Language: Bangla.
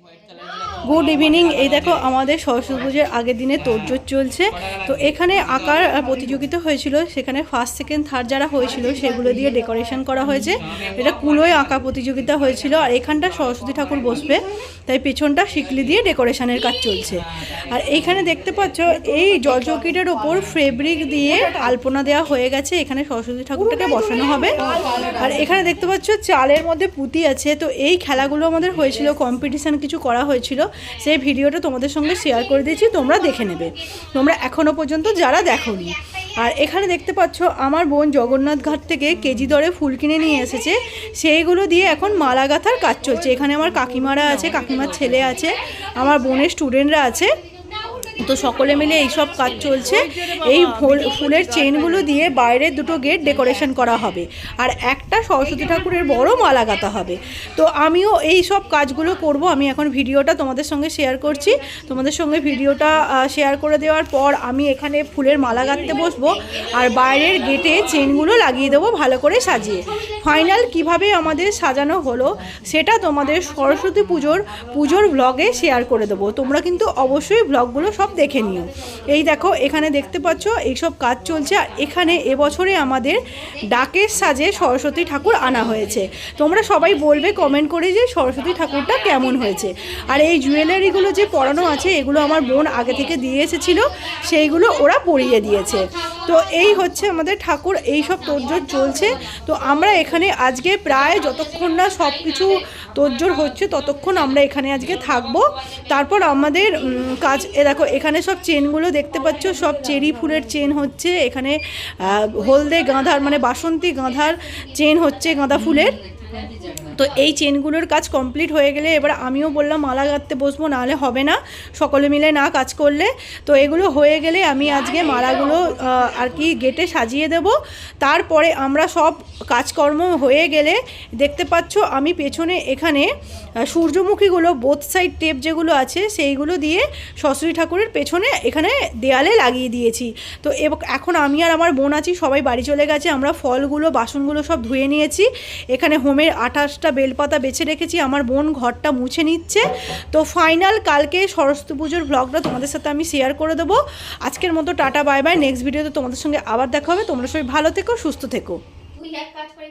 white color গুড ইভিনিং এই দেখো, আমাদের সরস্বতী পুজোর আগের দিনে তোড়জোড় চলছে। তো এখানে আঁকার প্রতিযোগিতা হয়েছিল। সেখানে ফার্স্ট সেকেন্ড থার্ড যারা হয়েছিল, সেগুলো দিয়ে ডেকোরেশন করা হয়েছে। এটা কুলোয় আঁকা প্রতিযোগিতা হয়েছিল আর এখানটা সরস্বতী ঠাকুর বসবে। তাই পেছনটা শিকলি দিয়ে ডেকোরেশনের কাজ চলছে। আর এইখানে দেখতে পাচ্ছ, এই জলচৌকিটার ওপর ফেব্রিক দিয়ে আলপনা দেওয়া হয়ে গেছে। এখানে সরস্বতী ঠাকুরটাকে বসানো হবে। আর এখানে দেখতে পাচ্ছ, চালের মধ্যে পুঁতি আছে। তো এই খেলাগুলো আমাদের হয়েছিল কম্পিটিশান কিছু করা হয়েছিল। সেই ভিডিওটা তোমাদের সঙ্গে শেয়ার করে দিয়েছি, তোমরা দেখে নেবে। তোমরা এখনও পর্যন্ত যারা দেখোনি। আর এখানে দেখতে পাচ্ছ, আমার বোন জগন্নাথ ঘাট থেকে কেজি দরে ফুল কিনে নিয়ে এসেছে। সেইগুলো দিয়ে এখন মালা গাঁথার কাজ চলছে। এখানে আমার কাকিমারা আছে, কাকিমার ছেলে আছে, আমার বোনের স্টুডেন্টরা আছে। তো সকলে মিলে এইসব কাজ চলছে। এই ফুল- ফুলের চেনগুলো দিয়ে বাইরের দুটো গেট ডেকোরেশন করা হবে। আর একটা সরস্বতী ঠাকুরের বড় মালা গাঁথা হবে। তো আমিও এই সব কাজগুলো করব। আমি এখন ভিডিওটা তোমাদের সঙ্গে শেয়ার করছি। তোমাদের সঙ্গে ভিডিওটা শেয়ার করে দেওয়ার পর আমি এখানে ফুলের মালা গাঁথতে বসবো। আর বাইরের গেটে চেনগুলো লাগিয়ে দেবো ভালো করে সাজিয়ে। ফাইনাল কীভাবে আমাদের সাজানো হলো, সেটা তোমাদের সরস্বতী পুজোর পুজোর ব্লগে শেয়ার করে দেবো। তোমরা কিন্তু অবশ্যই ব্লগগুলো সব দেখে নিও। এই দেখো, এখানে দেখতে পাচ্ছ, এইসব কাজ চলছে। আর এখানে এবছরে আমাদের ডাকের সাজে সরস্বতী ঠাকুর আনা হয়েছে। তোমরা সবাই বলবে কমেন্ট করে যে সরস্বতী ঠাকুরটা কেমন হয়েছে। আর এই জুয়েলারিগুলো যে পরানো আছে, এগুলো আমার বোন আগে থেকে দিয়ে এসেছিল, সেইগুলো ওরা পরিয়ে দিয়েছে। তো এই হচ্ছে আমাদের ঠাকুর এই সব তোরজোর চলছে। তো আমরা এখানে আজকে প্রায় যতক্ষণ না সব কিছু তোরজোর হচ্ছে, ততক্ষণ আমরা এখানে আজকে থাকব। তারপর আমাদের কাজ, এ দেখো, এখানে সব চেনগুলো দেখতে পাচ্ছ, সব চেরি ফুলের চেন হচ্ছে। এখানে হলদে গাঁধার মানে বাসন্তী গাঁধার চেন হচ্ছে গাঁদা ফুলের। তো এই চেনগুলোর কাজ কমপ্লিট হয়ে গেলে এবার আমিও বললাম মালা গাঁথতে বসবো, নাহলে হবে না। সকলে মিলে না কাজ করলে। তো এগুলো হয়ে গেলে আমি আজকে মালাগুলো আর কি গেটে সাজিয়ে দেব। তারপরে আমরা সব কাজকর্ম হয়ে গেলে দেখতে পাচ্ছ আমি পেছনে এখানে সূর্যমুখীগুলো বোথ সাইড টেপ যেগুলো আছে সেইগুলো দিয়ে সরস্বতী ঠাকুরের পেছনে এখানে দেয়ালে লাগিয়ে দিয়েছি। তো এখন আমি আর আমার বোন আছি, সবাই বাড়ি চলে গেছে, আমরা ফলগুলো, বাসনগুলো সব ধুয়ে নিয়েছি। এখানে হোমের আঠাশটা বেলপাতা বেছে রেখেছি, আমার বোন ঘরটা মুছে নিচ্ছে। তো ফাইনাল কালকে সরস্বতী পুজোর ব্লগটা তোমাদের সাথে আমি শেয়ার করে দেবো। আজকের মতো টাটা বাই বাই নেক্সট ভিডিওতে তোমাদের সঙ্গে আবার দেখা হবে। তোমরা সবাই ভালো থেকো, সুস্থ থেকো। তুই এক কাজ করে